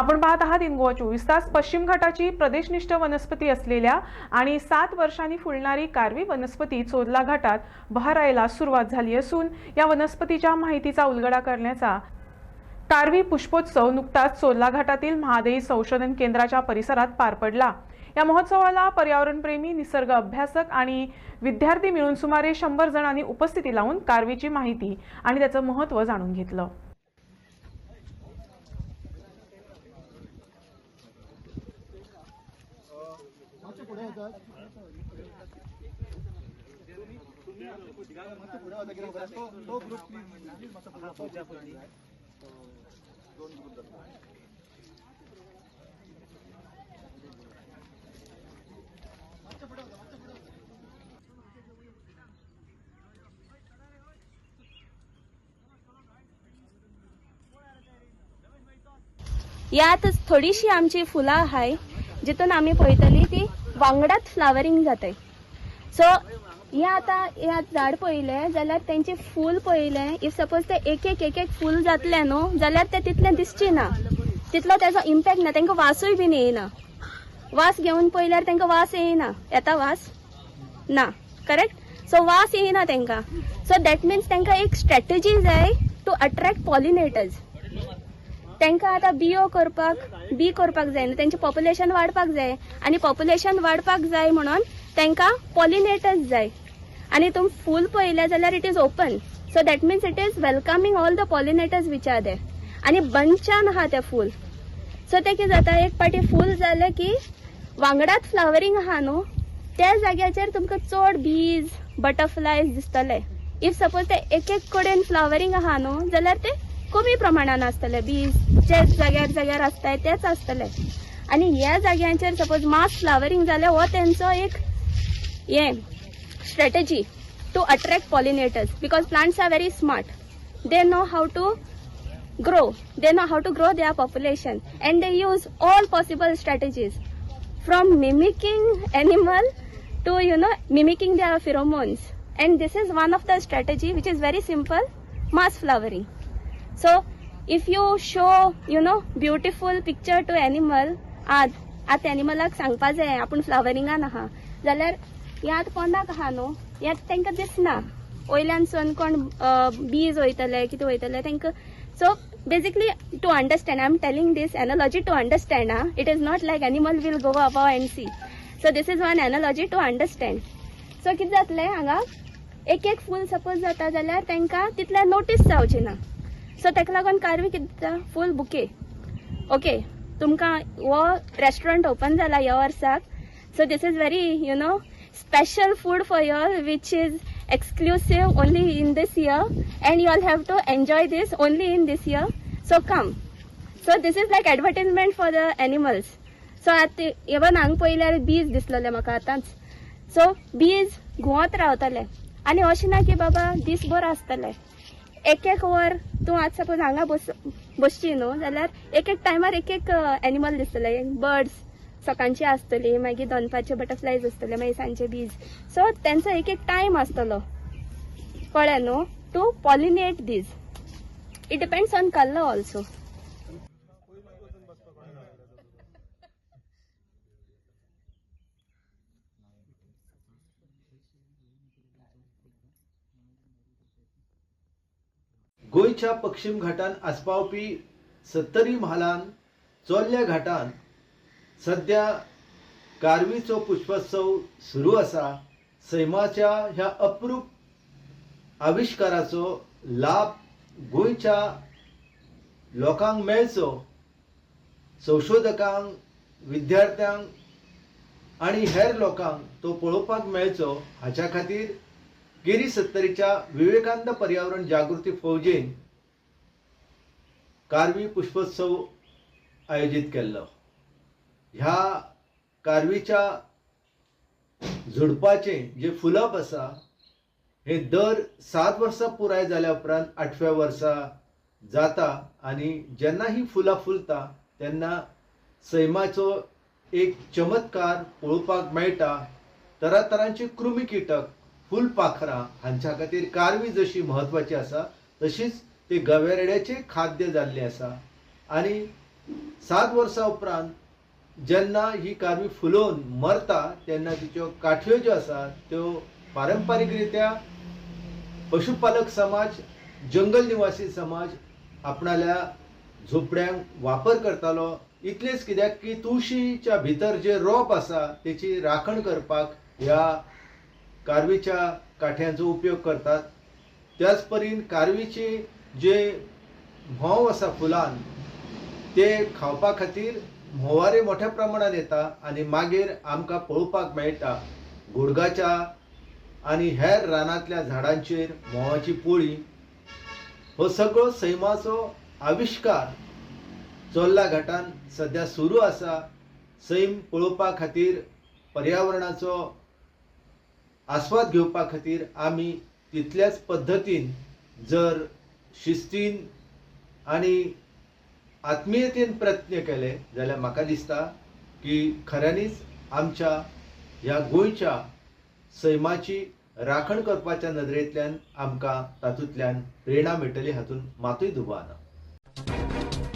आपण पाहत आहात इंगोवा चोवीस तास. पश्चिम घाटाची प्रदेशनिष्ठ वनस्पती असलेल्या आणि सात वर्षांनी फुलणारी कारवी वनस्पती चोदला घाटात बहरायला सुरुवात झाली असून या वनस्पतीच्या माहितीचा उलगडा करण्याचा कारवी पुष्पोत्सव नुकताच चोरला घाटातील महादेवी संशोधन केंद्राच्या परिसरात पार पडला. या महोत्सवाला पर्यावरणप्रेमी निसर्ग अभ्यासक आणि विद्यार्थी मिळून सुमारे शंभर जणांनी उपस्थिती लावून कारवीची माहिती आणि त्याचं महत्त्व जाणून घेतलं. यातच थोडीशी आमची फुलां आहाय जितून आमी पळयतली ती. वांगडात फ्लावरींग जाताय. सो हे आतां हे झाड पळयलें जाल्यार तेंचे फूल पळयलें इफ सपोज ते एक एक एक एक फूल जातलें न्हू जाल्यार ते तितलें दिसचें ना तितलो तेजो इम्पॅक्ट ना तांकां वासूय बीन येयना वास घेवन पळयल्यार तांकां वास येयना येता वास ना करेक्ट सो वास येयना तांकां सो दॅट मिन्स तांकां एक स्ट्रॅटेजी जाय टू अट्रॅक्ट पॉलिनेटर्स तांकां आतां बियो करपाक बी करपाक जाय न्हू तेंचें पॉप्युलेशन वाडपाक जाय. आनी पॉप्युलेशन वाडपाक जाय म्हणून तांकां पॉलिनेटर्स जाय. आनी तुम फूल पळयलें जाल्यार it is open so that means it is welcoming all the pollinators which are they आनी बंचान आहा ते फूल सो ते कितें जाता एक पाटी फूल जालें की वांगडात फ्लावरींग आहा न्हू? त्या जाग्याचेर तुमकां चड बीज बटरफ्लायज दिसतले. इफ सपोज ते एक एक कडेन फ्लावरींग आहा न्हू जाल्यार ते कमी प्रमाणान आसतले बीच जे जाग्यार जाग्यार आसता तेच आसतले आणि ह्या जाग्यांचेर सपोज मास फ्लावरिंग झाले हो त्यांचं एक हे strategy to attract pollinators because plants are very smart they know how to grow they know how to grow their population and they use all possible strategies from mimicking animal to you know mimicking their pheromones and this is one of the strategy which is very simple mass flowering so if you show you know beautiful picture to animal आज आज एनिमलाक सांगपा जाय आपण फ्लावरिंगान आहा जाल्यार यात कोणाक आहा न्हू? यात तांकां दिसना. वयल्यानसून कोण बीज वयतले कितें वयतले तांकां so basically to understand I am telling this analogy to understand uh it is not like animal will go up and see so this is one analogy to understand so कितें जातलें हांगा? एक एक फूल सपोज जाता जाल्यार तांकां तितलें notice जावचें ना. सो ताका लागून कार्वी कितें फूल बुके ओके तुमकां हो रेस्टोरंट ओपन जाला ह्या वर्साक so this is very you know special food for your which is exclusive only in this year and you all have to enjoy this only in this year so come so this is like advertisement for the animals so आतां even हांगा पयल्यार बीज दिसलेले म्हाका आतांच. So बीज घुंवत रावतले आनी अशें ना की बाबा दीसभर आसतले एक एक वर तूं आज सपोज हांगा बस बसची न्हू जाल्यार एक एक टायमार एक एक एनिमल दिसतले बर्ड्स सकाळची आसतली मागीर दनपारचे बटरफ्लायज आसतले मागीर सांचे बीज सो तेंचो एक एक टायम आसतलो कळ्ळें न्हू to pollinate these it depends on colour also गोंयच्या पश्चिम घाटान आसपावपी सत्तरी म्हालान चोरल्या घाटान सध्या कारवीचो पुष्पोत्सव सुरू आसा सैमाच्या ह्या अप्रूप आविश्काराचो लाभ गोंयच्या लोकांक मेळचो संशोधकांक विद्यार्थ्यांक आनी हेर लोकांक तो पळोवपाक मेळचो हाच्या खातीर गिरी सत्तरीच्या विवेकानंद पर्यावरण जागृती फौजेन कारवी पुष्पोत्सव आयोजीत केल्लो ह्या कारवीच्या झुडपाचें जे फुलप आसा हें दर सात वर्सां पुराय जाल्या उपरांत आठव्या वर्सा जाता आनी जेन्ना ही फुलां फुलता तेन्ना सैमाचो एक चमत्कार पळोवपाक मेळटा तरातरांचे कृमी किटक फुलपाखरां हांच्या खातीर कारवी जशी म्हत्वाची आसा तशीच ती गवेरड्याचे खाद्य जाल्ले आसा. आनी सात वर्सां उपरांत जेन्ना ही कारवी फुलोवन मरता तेन्ना तिच्यो काठ्यो ज्यो आसा त्यो पारंपारीक रित्या पशुपालक समाज जंगल निवासी समाज आपणाल्या झोपड्यांक वापर करतालो इतलेंच कित्याक की तुळशीच्या भितर जे रोप आसा तेची राखण करपाक ह्या कारवीच्या काठ्यांचो उपयोग करतात. त्याच परीन कारवीची जे म्होंव आसा फुलान ते खावपा खातीर म्होवारे मोठ्या प्रमाणात येता आनी मागीर आमकां पळोवपाक मेळटा गुडगाच्या आनी हेर रानांतल्या झाडांचेर म्होवाची पोळी. हो सगळो सैमाचो आविश्कार चोल्ला घाटान सध्या सुरू आसा. सैम पळोवपा खातीर पर्यावरणाचो आस्वाद घेवपा खातीर आमी तितल्याच पद्दतीन जर शिस्तीन आनी आत्मीयतेन प्रयत्न केले जाल्यार म्हाका दिसता की खऱ्यांनीच आमच्या ह्या गोंयच्या सैमाची राखण करपाच्या नदरेंतल्यान आमकां तातूंतल्यान प्रेरणा मेळटली हातूंत मातूय दुबाना